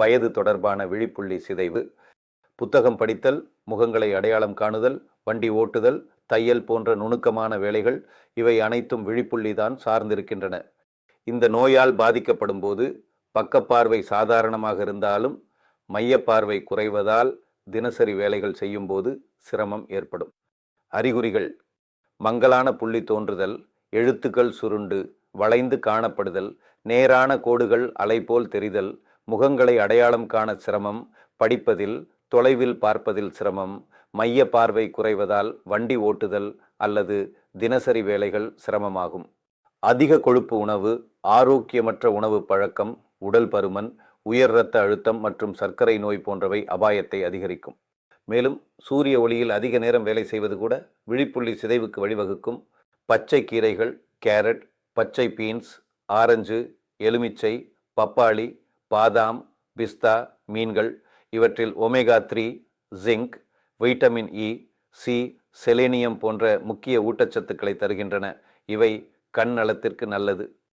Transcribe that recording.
வயது தொடர்பான விழிப்புள்ளி சிதைவு புத்தகம் படித்தல் முகங்களை அடையாளம் காணுதல் வண்டி ஓட்டுதல் தையல் போன்ற நுணுக்கமான வேலைகள் இவை அனைத்தும் விழிப்புள்ளி தான் சார்ந்திருக்கின்றன. இந்த நோயால் பாதிக்கப்படும் போது பக்கப்பார்வை சாதாரணமாக இருந்தாலும் மையப்பார்வை குறைவதால் தினசரி வேலைகள் செய்யும்போது சிரமம் ஏற்படும். அறிகுறிகள் மங்கலான புள்ளி தோன்றுதல் எழுத்துக்கள் சுருண்டு வளைந்து காணப்படுதல் நேரான கோடுகள் அலைபோல் தெரிதல் முகங்களை அடையாளம் காண சிரமம் படிப்பதில் தொலைவில் பார்ப்பதில் சிரமம் மைய பார்வை குறைவதால் வண்டி ஓட்டுதல் அல்லது தினசரி வேலைகள் சிரமமாகும். அதிக கொழுப்பு உணவு ஆரோக்கியமற்ற உணவு பழக்கம் உடல் பருமன் உயர் இரத்த அழுத்தம் மற்றும் சர்க்கரை நோய் போன்றவை அபாயத்தை அதிகரிக்கும். மேலும் சூரிய ஒளியில் அதிக நேரம் வேலை செய்வது கூட விழிப்புள்ளி சிதைவுக்கு வழிவகுக்கும். பச்சை கீரைகள் கேரட் பச்சை பீன்ஸ் ஆரஞ்சு எலுமிச்சை பப்பாளி பாதாம் பிஸ்தா மீன்கள் இவற்றில் omega three zinc vitamin E C selenium போன்ற முக்கிய ஊட்டச்சத்துக்களை தருகின்றன. இவை கண் நலத்திற்கு நல்லது.